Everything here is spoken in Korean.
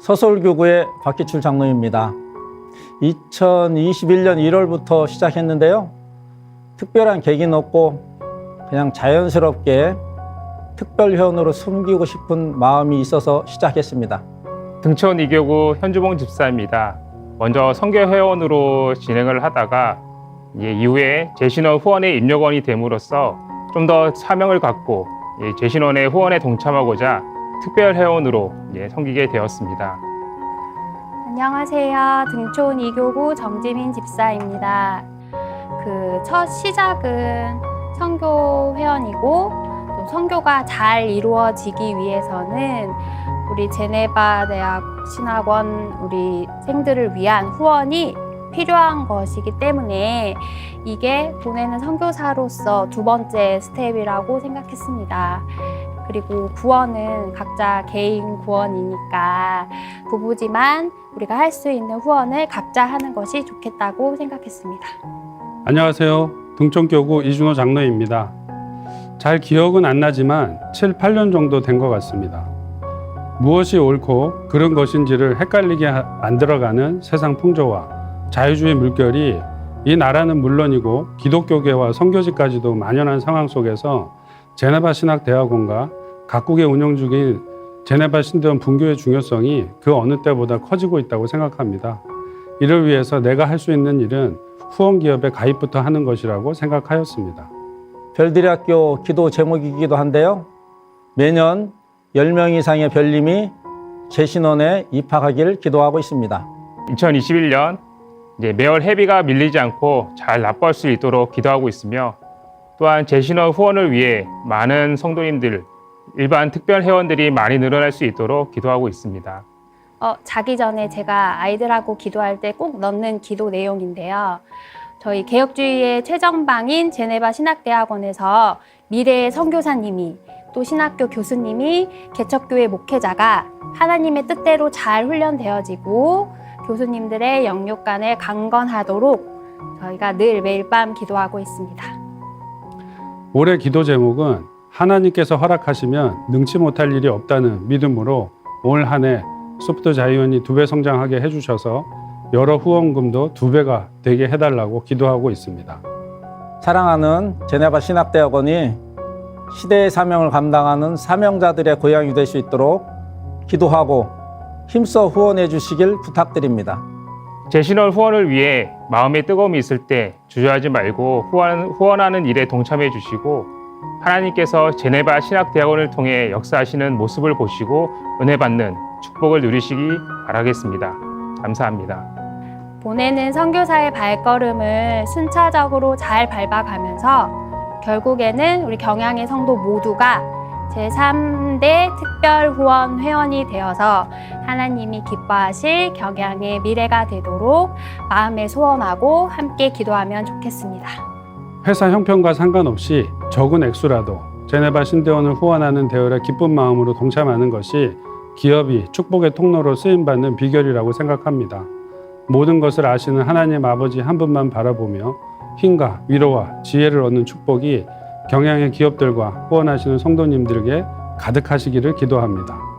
서솔교구의 박기출 장로입니다. 2021년 1월부터 시작했는데요. 특별한 계기는 없고 그냥 자연스럽게 특별 회원으로 숨기고 싶은 마음이 있어서 시작했습니다. 등촌 이교구 현주봉 집사입니다. 먼저 선교 회원으로 진행을 하다가 예, 이후에 제신원 후원의 입력원이 됨으로써 좀 더 사명을 갖고 예, 제신원의 후원에 동참하고자 특별 회원으로 예, 섬기게 되었습니다. 안녕하세요. 등촌 이교구 정지민 집사입니다. 그 첫 시작은 선교 회원이고 또 선교가 잘 이루어지기 위해서는 우리 제네바 대학 신학원 우리 생들을 위한 후원이 필요한 것이기 때문에 이게 보내는 선교사로서 두 번째 스텝이라고 생각했습니다. 그리고 구원은 각자 개인 구원이니까 부부지만 우리가 할 수 있는 후원을 각자 하는 것이 좋겠다고 생각했습니다. 안녕하세요. 등촌교구 이준호 장로입니다. 잘 기억은 안 나지만 7, 8년 정도 된 것 같습니다. 무엇이 옳고 그런 것인지를 헷갈리게 하- 만들어가는 세상 풍조와 자유주의 물결이 이 나라는 물론이고 기독교계와 선교지까지도 만연한 상황 속에서 제네바 신학대학원과 각국에 운영 중인 제네바 신대원 분교의 중요성이 그 어느 때보다 커지고 있다고 생각합니다. 이를 위해서 내가 할 수 있는 일은 후원 기업에 가입부터 하는 것이라고 생각하였습니다. 별들의 학교 기도 제목이기도 한데요. 매년 10명 이상의 별님이 제신원에 입학하기를 기도하고 있습니다. 2021년 이제 매월 회비가 밀리지 않고 잘 납부할 수 있도록 기도하고 있으며 또한 제신원 후원을 위해 많은 성도님들 일반 특별 회원들이 많이 늘어날 수 있도록 기도하고 있습니다. 어, 자기 전에 제가 아이들하고 기도할 때 꼭 넣는 기도 내용인데요. 저희 개혁주의의 최전방인 제네바 신학대학원에서 미래의 선교사님이 또 신학교 교수님이 개척교회 목회자가 하나님의 뜻대로 잘 훈련되어지고 교수님들의 영육 간에 강건하도록 저희가 늘 매일 밤 기도하고 있습니다. 올해 기도 제목은 하나님께서 허락하시면 능치 못할 일이 없다는 믿음으로 올 한 해 소프트 자이언이 두 배 성장하게 해주셔서 여러 후원금도 두 배가 되게 해달라고 기도하고 있습니다. 사랑하는 제네바 신학대학원이 시대의 사명을 감당하는 사명자들의 고향이 될 수 있도록 기도하고 힘써 후원해 주시길 부탁드립니다. 제신원 후원을 위해 마음에 뜨거움이 있을 때 주저하지 말고 후원, 후원하는 일에 동참해 주시고 하나님께서 제네바 신학대학원을 통해 역사하시는 모습을 보시고 은혜 받는 축복을 누리시기 바라겠습니다. 감사합니다. 보내는 선교사의 발걸음을 순차적으로 잘 밟아가면서 결국에는 우리 경양의 성도 모두가 제3대 특별 후원 회원이 되어서 하나님이 기뻐하실 경양의 미래가 되도록 마음에 소원하고 함께 기도하면 좋겠습니다. 회사 형편과 상관없이 적은 액수라도 제네바 신대원을 후원하는 대열에 기쁜 마음으로 동참하는 것이 기업이 축복의 통로로 쓰임받는 비결이라고 생각합니다. 모든 것을 아시는 하나님 아버지 한 분만 바라보며 힘과 위로와 지혜를 얻는 축복이 경향의 기업들과 후원하시는 성도님들에게 가득하시기를 기도합니다.